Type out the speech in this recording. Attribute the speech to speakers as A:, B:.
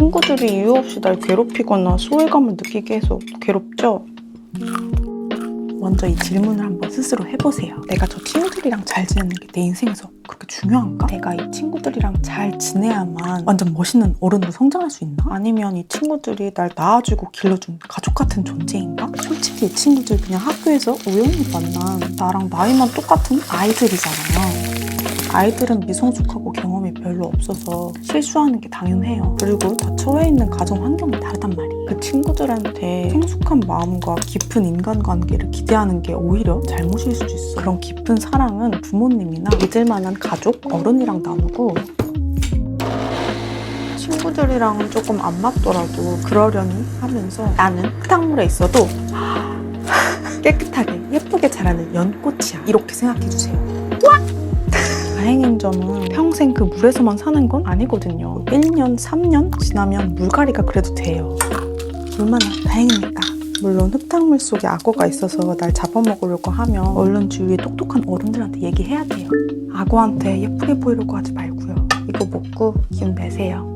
A: 친구들이 이유 없이 날 괴롭히거나 소외감을 느끼게 해서 괴롭죠? 먼저 이 질문을 한번 스스로 해보세요. 내가 저 친구들이랑 잘 지내는 게 내 인생에서 그렇게 중요한가? 내가 이 친구들이랑 잘 지내야만 완전 멋있는 어른으로 성장할 수 있나? 아니면 이 친구들이 날 낳아주고 길러준 가족 같은 존재인가? 솔직히 이 친구들 그냥 학교에서 우연히 만난 나랑 나이만 똑같은 아이들이잖아요. 아이들은 미성숙하고 경험이 별로 없어서 실수하는 게 당연해요. 그리고 다 처해 있는 가정 환경이 다르단 말이에요. 그 친구들한테 성숙한 마음과 깊은 인간관계를 기대하는 게 오히려 잘못일 수도 있어. 그런 깊은 사랑은 부모님이나 믿을 만한 가족, 어른이랑 나누고 친구들이랑은 조금 안 맞더라도 그러려니 하면서 나는 흙탕물에 있어도 깨끗하게 예쁘게 자라는 연꽃이야. 이렇게 생각해 주세요. 다행인 점은 평생 그 물에서만 사는 건 아니거든요. 1년, 3년 지나면 물갈이가 그래도 돼요. 얼마나 다행입니까? 물론 흙탕물 속에 악어가 있어서 날 잡아먹으려고 하면 얼른 주위에 똑똑한 어른들한테 얘기해야 돼요. 악어한테 예쁘게 보이려고 하지 말고요. 이거 먹고 기운 내세요.